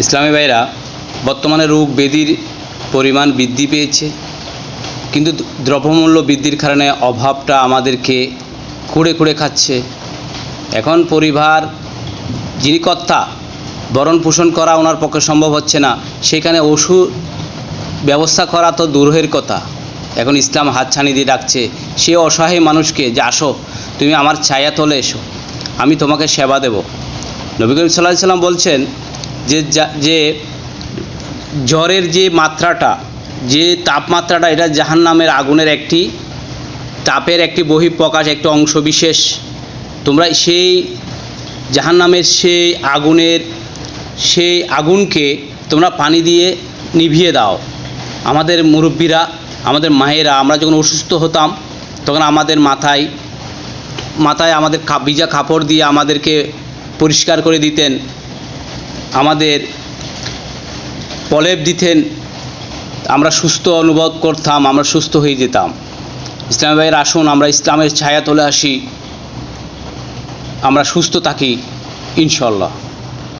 ইসলামী ভাইরা, বর্তমানে রোগ বেদির পরিমাণ বৃদ্ধি পেয়েছে, কিন্তু দ্রব্যমূল্য বৃদ্ধির কারণে অভাবটা আমাদেরকে কুড়ে কুড়ে খাচ্ছে। এখন পরিবার, যিনি কর্তা, ভরণ পোষণ করা ওনার পক্ষে সম্ভব হচ্ছে না। সেখানে ওষুধ ব্যবস্থা করা তো দূরের কথা। এখন ইসলাম হাতছানি দিয়ে ডাকছে, সে অসহায় মানুষকে যে আসো, তুমি আমার ছায়া তলে এসো, আমি তোমাকে সেবা দেব। নবী করিম সাল্লাহ সাল্লাম বলছেন যে যা- জ্বরের যে মাত্রাটা, যে তাপমাত্রাটা, এটা জাহান্নামের আগুনের একটি, তাপের একটি বহিঃপ্রকাশ, একটি অংশ বিশেষ তোমরা সেই জাহান্নামের সেই আগুনের, সেই আগুনকে তোমরা পানি দিয়ে নিভিয়ে দাও। আমাদের মুরব্বীরা, আমাদের মায়েরা, আমরা যখন অসুস্থ হতাম, তখন আমাদের মাথায় মাথায় আমাদের ভিজা কাপড় দিয়ে আমাদেরকে পরিষ্কার করে দিতেন। আমাদের প্রলেপ দিতেন, আমরা সুস্থ অনুভব করতাম, আমরা সুস্থ হয়ে যেতাম। ইসলামী ভাইয়ের আসুন, আমরা ইসলামের ছায়া তোলে আসি, আমরা সুস্থ থাকি ইনশাল্লাহ